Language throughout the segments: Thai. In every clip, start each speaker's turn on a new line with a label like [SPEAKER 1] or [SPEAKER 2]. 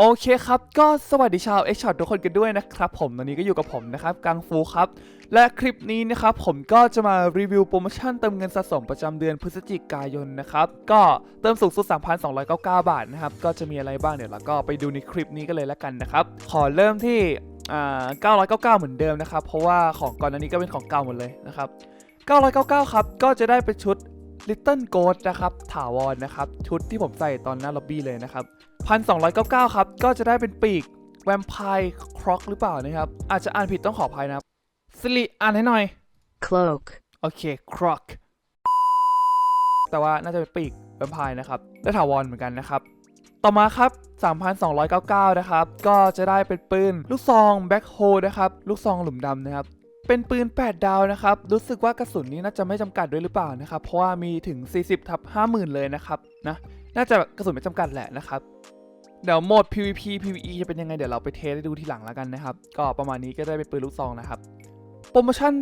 [SPEAKER 1] โอเคครับ ก็สวัสดีชาวเอ็กช็อตทุกคนกันด้วยนะครับผมตอนนี้ก็อยู่กับผมนะครับกังฟูครับ และคลิปนี้นะครับผมก็จะมารีวิวโปรโมชั่นเติมเงินสะสมประจำเดือนพฤศจิกายนนะครับ ก็เติมสูงสุด 3,299 บาทนะครับ ก็จะมีอะไรบ้างเดี๋ยวเราก็ไปดูในคลิปนี้กันเลยแล้วกันนะครับ ขอเริ่มที่อ่า999 เหมือนเดิมนะครับ เพราะว่าของก่อนอันนี้ก็เป็นของเก่าหมดเลยนะครับ 999 ครับ ก็จะได้เป็นชุด Little Ghost นะครับถาวรนะครับ ชุดที่ผมใส่ตอนหน้าล็อบบี้เลยนะครับ 1,299 ครับ ก็จะได้เป็นปีกแวมไพร์คร็อกหรือเปล่านะครับ อาจจะอ่านผิดต้องขออภัยนะครับสิริอ่านให้หน่อย
[SPEAKER 2] cloak,
[SPEAKER 1] โอเคคร็อกแต่ว่าน่าจะเป็นปีกแวมไพร์นะครับ และถาวรเหมือนกันนะครับ ต่อมาครับ 3,299 นะครับ ก็จะได้เป็นปืนลูกซองแบ็คโฮนะครับ ลูกซองหลุมดำนะครับเป็นปืน 8 ดาวนะครับ รู้สึกว่ากระสุนนี้น่าจะไม่จำกัดด้วยหรือเปล่านะครับ เพราะว่ามีถึง 40ทับ50,000 เลยนะครับ นะ น่าจะกระสุนไม่จำกัดแหละนะครับ เดี๋ยวโหมด PVP PVE จะเป็นยังไงเดี๋ยวเราไปเทสให้ดูทีหลังแล้วกันนะครับ ก็ประมาณนี้ก็ได้เป็นปืนลูกซองนะครับ โปรโมชั่น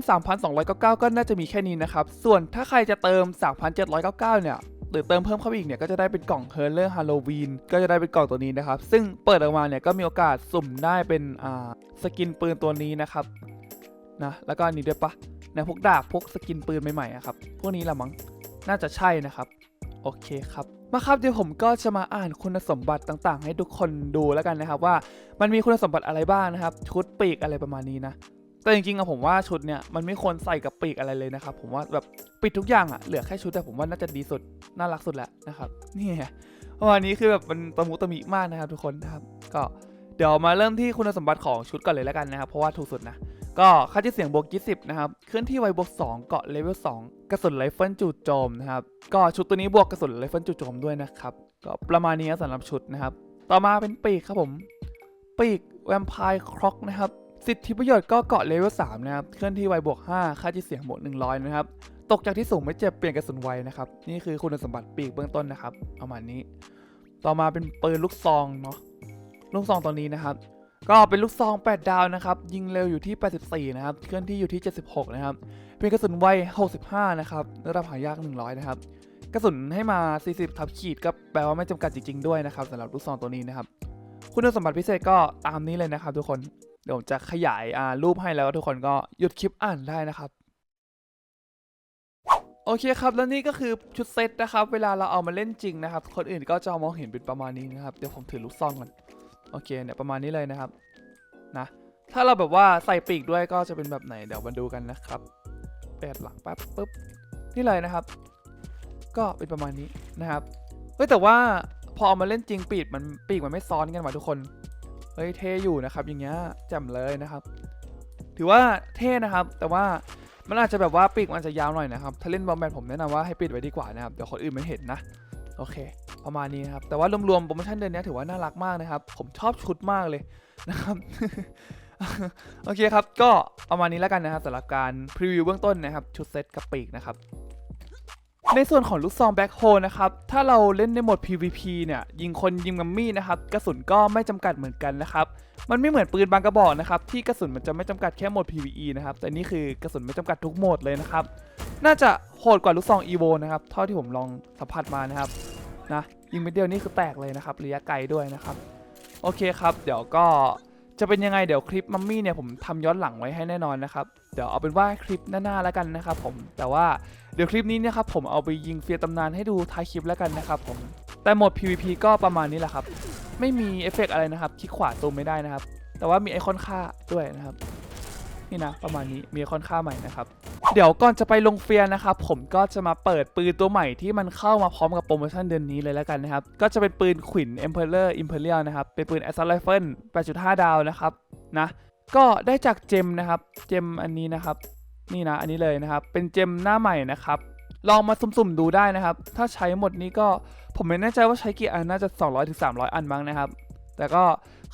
[SPEAKER 1] 3,299 ก็น่าจะมีแค่นี้นะครับ ส่วนถ้าใครจะเติม 3,799 เนี่ย หรือเติมเพิ่มเข้าไปอีกเนี่ย ก็จะได้เป็นกล่อง h e r l e r Halloween ก็จะได้เป็นกล่องตัวนี้นะครับ ซึ่งเปิดออกมาเนี่ยก็มีโอกาสสุ่มได้เป็นอ่าสกินปืนตัวนี้นะครับนะแล้วก็อันนี้ด้วยปะในพวกดาบพวกสกินปืนใหม่ๆอะครับพวกนี้ละมั้งน่าจะใช่นะครับ โอเคครับมาครับเดี๋ยวผมก็จะมาอ่านคุณสมบัติต่างๆ ให้ทุกคนดูแล้วกันนะครับว่ามันมีคุณสมบัติอะไรบ้างนะครับ ชุดปีกอะไรประมาณนี้นะแต่จริงๆอะผมว่าชุดเนี่ยมันไม่ควรใส่กับปีกอะไรเลยนะครับผมว่าแบบปิดทุกอย่างอะเหลือแค่ชุดแต่ผมว่าน่าจะดีสุดน่ารักสุดแล้วนะครับนี่วันนี้คือแบบมันตะมุตะมิมากนะครับทุกคนนะครับ ก็เดี๋ยวมาเริ่มที่คุณสมบัติของชุดก่อนเลยแล้วกันนะครับเพราะว่าถูกสุดนะ ก็ค่าที่เสียงบวก 20 นะครับ เคลื่อนที่ไวบวก 2 เกาะเลเวล 2 กระสุนไรเฟิลจู่โจมนะครับ ก็ชุดตัวนี้บวกกระสุนไรเฟิลจู่โจมด้วยนะครับ ก็ประมาณนี้สำหรับชุดนะครับ ต่อมาเป็นปีกครับผม ปีกแวมไพร์คร็อกนะครับ สิทธิประโยชน์ก็เกาะเลเวล 3 นะครับ เคลื่อนที่ไวบวก 5 ค่าที่เสียงบวก 100 นะครับ ตกจากที่สูงไม่เจ็บเปลี่ยนกระสุนไวนะครับ นี่คือคุณสมบัติปีกเบื้องต้นนะครับประมาณนี้ ต่อมาเป็นปืนลูกซองเนาะ ลูกซองตัวนี้นะครับ ก็เป็นลูกซอง 8 ดาวนะครับ ยิงเร็วอยู่ที่ 84 นะครับ เคลื่อนที่อยู่ที่ 76 นะครับ เป็นกระสุนไว 65 นะครับ ระดับหายาก 100 นะครับ กระสุนให้มา 40 ทับขีดก็แปลว่าไม่จำกัดจริงๆด้วยนะครับสำหรับลูกซองตัวนี้นะครับ คุณสมบัติพิเศษก็ตามนี้เลยนะครับ ทุกคน เดี๋ยวผมจะขยายารูปให้แล้วทุกคนก็หยุดคลิปอ่านได้นะครับโอเคครับ แล้วนี่ก็คือชุดเซตนะครับ เวลาเราเอามาเล่นจริงนะครับ คนอื่นก็จะมองเห็นเป็นประมาณนี้นะครับ เดี๋ยวผมถือลูกซองก่อน โอเคเนี่ยประมาณนี้เลยนะครับนะถ้าเราแบบว่าใส่ปีกด้วยก็จะเป็นแบบไหนเดี๋ยวมาดูกันนะครับเปิดหลังปั๊บปุ๊บนี่เลยนะครับ ก็เป็นประมาณนี้นะครับเฮ้ยแต่ว่าพอเอามาเล่นจริงปีกมันปีกมันไม่ซ้อนกันว่ะทุกคนเฮ้ยเท่อยู่นะครับ อย่างเงี้ยแจ่มเลยนะครับ ถือว่าเท่นะครับ แต่ว่ามันอาจจะแบบว่าปีกมันจะยาวหน่อยนะครับ ถ้าเล่นบอมแบนผมแนะนำว่าให้ปิดไว้ดีกว่านะครับ เดี๋ยวคนอื่นไม่เห็นนะ โอเค ประมาณนี้นะครับ แต่ว่ารวมๆโปรโมชั่นเดือนนี้ถือว่าน่ารักมากนะครับ ผมชอบชุดมากเลยนะครับโอเคครับ ก็ประมาณนี้แล้วกันนะครับสำหรับการพรีวิวเบื้องต้นนะครับ ชุดเซตกับปีกนะครับ ในส่วนของลูกซองแบ็คโฮนะครับ ถ้าเราเล่นในโหมด PVP เนี่ย ยิงคนยิงมัมมี่นะครับ กระสุนก็ไม่จำกัดเหมือนกันนะครับ มันไม่เหมือนปืนบางกระบอกนะครับ ที่กระสุนมันจะไม่จำกัดแค่โหมด PVE นะครับ แต่นี่คือกระสุนไม่จำกัดทุกโหมดเลยนะครับ น่าจะโหดกว่าลูกซอง EVO นะครับ เท่าที่ผมลองสัมผัสมานะครับ นะ ยิงไปเดียวนี่คือแตกเลยนะครับระยะไกลด้วยนะครับ โอเคครับ เดี๋ยวก็จะเป็นยังไงเดี๋ยวคลิปมัมมี่เนี่ยผมทำย้อนหลังไว้ให้แน่นอนนะครับ เดี๋ยวเอาเป็นว่าคลิปหน้าๆแล้วกันนะครับผมแต่ว่าเดี๋ยวคลิปนี้นี่ยครับผมเอาไปยิงเฟียร์ตำนานให้ดูท้ายคลิปแล้วกันนะครับผมแต่หมด PVP ก็ประมาณนี้แหละครับ ไม่มีเอฟเฟกต์อะไรนะครับคลิกขวาซูมไม่ได้นะครับ แต่ว่ามีไอคอนค่าด้วยนะครับ นี่นะประมาณนี้มีไอคอนค่าใหม่นะครับ เดี๋ยวก่อนจะไปลงเฟียร์นะครับผมก็จะมาเปิดปืนตัวใหม่ที่มันเข้ามาพร้อมกับโปรโมชั่นเดือนนี้เลยแล้วกันนะครับ ก็จะเป็นปืนขวิน Emperor Imperial นะครับ เป็นปืน Assault Rifle 8.5 ดาวนะครับนะก็ได้จากเจมนะครับ เจมอันนี้นะครับ นี่นะอันนี้เลยนะครับ เป็นเจมหน้าใหม่นะครับลองมาสุ่มๆดูได้นะครับ ถ้าใช้หมดนี้ก็ผมไม่แน่ใจว่าใช้กี่อันน่าจะ 200-300 อันมั้งนะครับ แต่ก็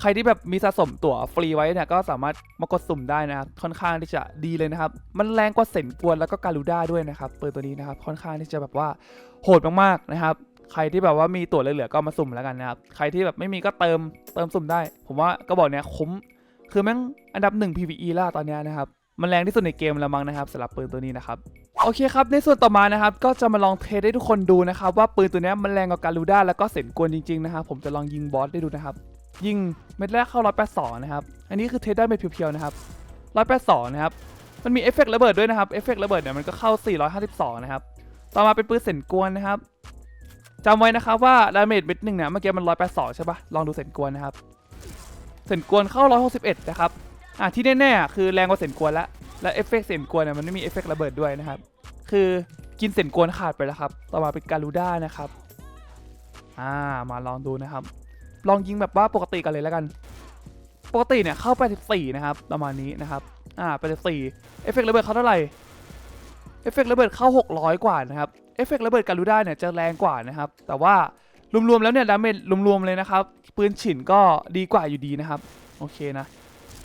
[SPEAKER 1] ใครที่แบบมีสะสมตั๋วฟรีไว้เนี่ยก็สามารถมากดสุ่มได้นะครับค่อนข้างที่จะดีเลยนะครับ มันแรงกว่าเซนกวนแล้วก็การูด้าด้วยนะครับปืนตัวนี้นะครับค่อนข้างที่จะแบบว่าโหดมากๆนะครับใครที่แบบว่ามีตั๋วเหลือๆก็มาสุ่มแล้วกันนะครับใครที่แบบไม่มีก็เติมเติมสุ่มได้ ผมว่าก็บอกเนี้ยคุ้มคือแม่งอันดับ1 PVE ล่าตอนนี้นะครับมันแรงที่สุดในเกมแล้วมั้งนะครับสำหรับปืนตัวนี้นะครับโอเคครับในส่วนต่อมานะครับก็จะมาลองเทสให้ทุกคนดูนะครับว่าปืนตัวนี้มันแรงกว่าการูด้าแล้วก็เสนกวนจริงๆนะครับผมจะลองยิงบอสได้ดูนะครับ ยิงเม็ดแรกเข้า 182 นะครับ อันนี้คือเทสได้เม็ดเพียวๆนะครับ 182 นะครับ มันมีเอฟเฟกต์ระเบิดด้วยนะครับ เอฟเฟกต์ระเบิดเนี่ยมันก็เข้า 452 นะครับ ต่อมาเป็นปืนเส้นกวนนะครับจำไว้นะครับว่าดาเมจเม็ดหนึ่งเนี่ยเมื่อกี้มัน 182 ใช่ปะลองดูเส้นกวนนะครับ เส้นกวนเข้า 161 นะครับ อะที่แน่ๆอะคือแรงกว่าเส้นกวนล้วและเอฟเฟกต์เส้นกวนเนี่ยมันไม่มีเอฟเฟกต์ระเบิดด้วยนะครับ คือกินเส้นกวนขาดไปแล้วครับ ต่อมาเป็นการูด้านะครับ อ่า มาลองดูนะครับ ลองยิงแบบว่าปกติกันเลยแล้วกัน ปกติเนี่ยเข้าไป14นะครับประมาณนี้นะครับอ่าไป14เอฟเฟกต์ระเบิดเขาเท่าไหร่เอฟเฟกต์ระเบิดเข้า 600 กว่านะครับเอฟเฟกต์ระเบิดการูด้าเนี่ยจะแรงกว่านะครับ แต่ว่ารวมๆแล้วเนี่ยดาเมจรวมๆเลยนะครับปืนฉินก็ดีกว่าอยู่ดีนะครับโอเคนะ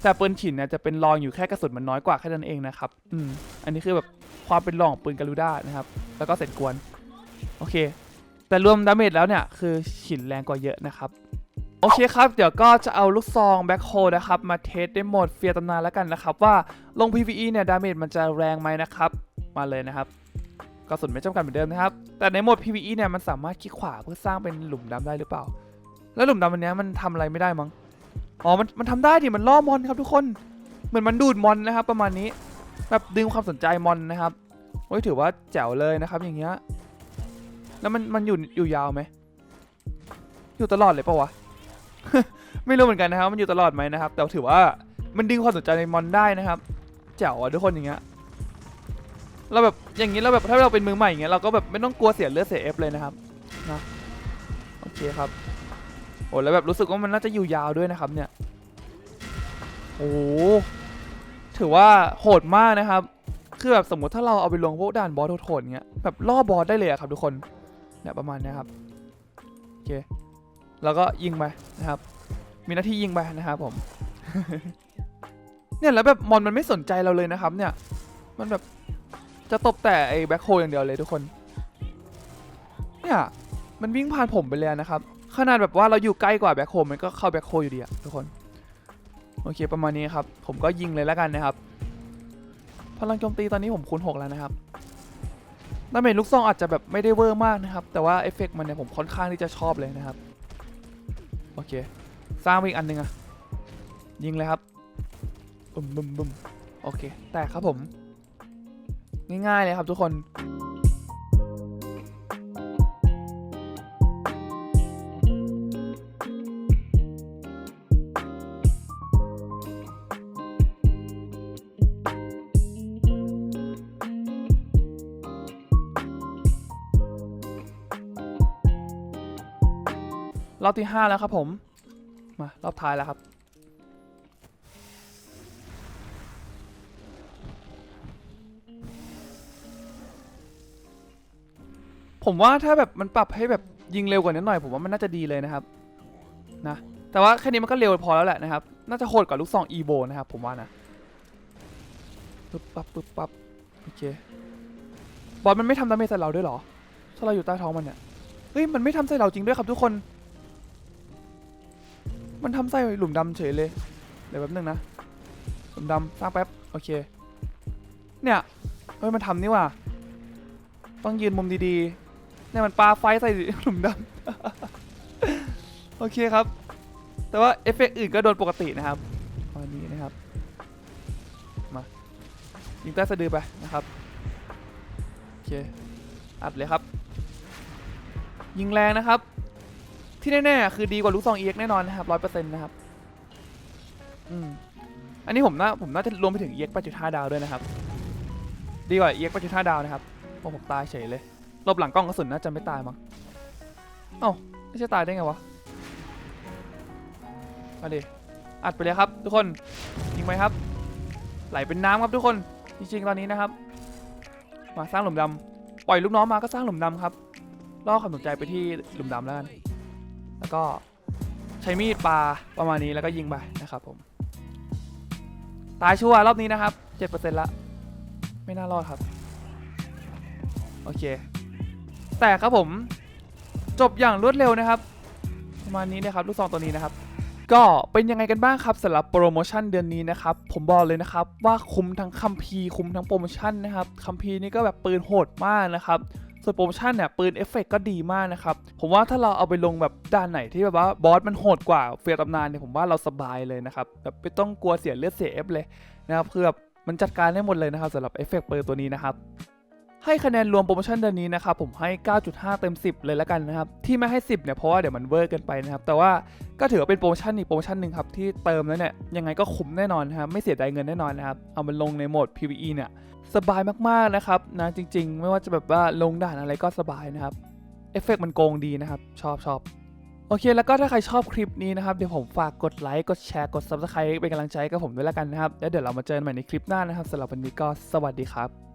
[SPEAKER 1] แต่ปืนฉินเนี่ยจะเป็นรองอยู่แค่กระสุนมันน้อยกว่าแค่นั้นเองนะครับอืมอันนี้คือแบบความเป็นรองของปืนการูด้านะครับ แล้วก็เสร็จกวนโอเค แต่รวมดาเมจแล้วเนี่ยคือฉินแรงกว่าเยอะนะครับ โอเคครับ เดี๋ยวก็จะเอาลูกซองแบ็คโฮนะครับ มาเทสในโหมดเฟียตำนานแล้วกันนะครับ ว่าลง PVE เนี่ย ดาเมจมันจะแรงไหมนะครับ มาเลยนะครับกระสุนไม่จำกัดเหมือนเดิมนะครับ แต่ในโหมด PVE เนี่ย มันสามารถคลิกขวาเพื่อสร้างเป็นหลุมดำได้หรือเปล่า แล้วหลุมดำอันนี้มันทำอะไรไม่ได้มั้งอ๋อมันมันทำได้ดิมันล่อมอนครับทุกคนเหมือนมันดูดมอนนะครับ ประมาณนี้แบบดึงความสนใจมอนนะครับโอ้ยถือว่าแจ๋วเลยนะครับ อย่างเงี้ยแล้วมันมันอยู่อยู่ยาวไหมอยู่ตลอดเลยปะวะ ไม่รู้เหมือนกันนะครับ มันอยู่ตลอดไหมนะครับ แต่ถือว่ามันดึงความสนใจในมอนได้นะครับแจ๋วอะทุกคนอย่างเงี้ยเราแบบอย่างนี้เราแบบถ้าเราเป็นมือใหม่อย่างเงี้ยเราก็แบบไม่ต้องกลัวเสียเลือดเสียเอฟเลยนะครับนะโอเคครับโอ้แล้วแบบรู้สึกว่ามันน่าจะอยู่ยาวด้วยนะครับเนี่ยโอ้ถือว่าโหดมากนะครับ คือแบบสมมติถ้าเราเอาไปลงพวกด่านบอสโหดๆเงี้ยแบบล่อบอสได้เลยอะครับทุกคนเนี่ยประมาณเนี้ยครับโอเค แล้วก็ยิงไปนะครับ มีหน้าที่ยิงไปนะครับผม เนี่ยแล้วแบบมอนมันไม่สนใจเราเลยนะครับ เนี่ย มันแบบจะตบแต่ไอ้แบ็คโฮอย่างเดียวเลยทุกคน เนี่ยมันวิ่งผ่านผมไปเลยนะครับ ขนาดแบบว่าเราอยู่ใกล้กว่าแบ็คโฮมันก็เข้าแบ็คโฮอยู่ดีอะทุกคน โอเคประมาณนี้ครับ ผมก็ยิงเลยแล้วกันนะครับ พลังโจมตีตอนนี้ผมคูณ6แล้วนะครับดาเมจลูกซองอาจจะแบบไม่ได้เวอร์มากนะครับ แต่ว่าเอฟเฟกต์มันเนี่ยผมค่อนข้างที่จะชอบเลยนะครับ โอเค สร้างไปอีกอันหนึงอะยิงเลยครับบึมบึมบึมโอเค แตกครับผม ง่ายๆเลยครับทุกคน อบที่ 5 แล้วครับผม มารอบท้ายแล้วครับ ผมว่าถ้าแบบมันปรับให้แบบยิงเร็วกว่านี้หน่อย ผมว่ามันน่าจะดีเลยนะครับนะแต่ว่าแค่นี้มันก็เร็วพอแล้วแหละนะครับ น่าจะโหดกว่าลูกซองอีโบนะครับผมว่านะปึ๊บปั๊บปึ๊บปั๊บโอเคบอลมันไม่ทำดาเมจใส่เราด้วยหรอถ้าเราอยู่ใต้ท้องมันเนี่ยเฮ้ยมันไม่ทำใส่เราจริงด้วยครับทุกคน มันทำใส่หลุมดำเฉยเลย เดี๋ยวแป๊บนึงนะ หลุมดำสร้างแป๊บ โอเค เนี่ย เฮ้ย มันทำนี่ว่ะ ต้องยืนมุมดีๆ เนี่ยมันปาไฟใส่หลุมดำ โอเคครับ แต่ว่าเอฟเฟกต์อื่นก็โดนปกตินะครับประมาณนี้นะครับ มา ยิงใต้สะดือไปนะครับ โอเค อัดเลยครับ ยิงแรงนะครับ ที่แน่ๆคือดีกว่าลูกซอง EX แน่นอนนะครับร้อยเปอร์เซ็นต์นะครับอืมอันนี้ผมน่าผมน่าจะรวมไปถึง EX 8.5 ดาวด้วยนะครับ ดีกว่า EX 8.5 ดาวนะครับโอ้ผมตายเฉยเลยลบหลังกล้องกระสุนน่าจะไม่ตายมั้งเอ้าไม่ใช่ตายได้ไงวะมาดิอัดไปเลยครับ ทุกคนยิงไปครับ ไหลเป็นน้ำครับทุกคนจริงๆตอนนี้นะครับ มาสร้างหลุมดำปล่อยลูกน้องมาก็สร้างหลุมดำครับล่อความสนใจไปที่หลุมดำแล้วกัน แล้วก็ใช้มีดปลาประมาณนี้แล้วก็ยิงไปนะครับผม ตายชัวร์รอบนี้นะครับ 7%ละ ไม่น่ารอดครับ โอเค แต่ครับผมจบอย่างรวดเร็วนะครับ ประมาณนี้นะครับ ลูกซองตัวนี้นะครับ ก็เป็นยังไงกันบ้างครับสำหรับโปรโมชั่นเดือนนี้นะครับ ผมบอกเลยนะครับว่าคุ้มทั้งคัมภีร์คุ้มทั้งโปรโมชั่นนะครับคัมภีร์นี่ก็แบบปืนโหดมากนะครับ ส่วนโปรโมชั่นเนี่ยปืนเอฟเฟกก็ดีมากนะครับ ผมว่าถ้าเราเอาไปลงแบบด่านไหนที่แบบว่าบอสมันโหดกว่าเฟียตำนานเนี่ยผมว่าเราสบายเลยนะครับแบบไม่ต้องกลัวเสียเลือดเสียเอฟเลยนะครับคือแบบมันจัดการได้หมดเลยนะครับสำหรับเอฟเฟกปืนตัวนี้นะครับ ให้คะแนนรวมโปรโมชั่นเดือนนี้นะครับผมให้ 9.5 เต็ม 10 เลยแล้วกันนะครับที่ไม่ให้ 10เนี่ยเพราะว่าเดี๋ยวมันเวอร์เกินไปนะครับแต่ว่าก็ถือว่าเป็นโปรโมชั่นอีกโปรโมชั่นหนึ่งครับที่เติมแล้วเนี่ยยังไงก็คุ้มแน่นอนนะครับไม่เสียดายเงินแน่นอนนะครับเอามันลงในโหมด PVE เนี่ยสบายมากๆนะครับนะจริง ๆ ไม่ว่าจะแบบว่าลงด่านอะไรก็สบายนะครับเอฟเฟกต์มันโกงดีนะครับชอบชอบโอเค แล้วก็ถ้าใครชอบคลิปนี้นะครับ เดี๋ยวผมฝากกดไลค์ กดแชร์ กด Subscribe เป็นกำลังใจกับผมด้วยแล้วกันนะครับ แล้วเดี๋ยวเรามาเจอกันใหม่ในคลิปหน้านะครับสำหรับวันนี้ก็สวัสดีครับ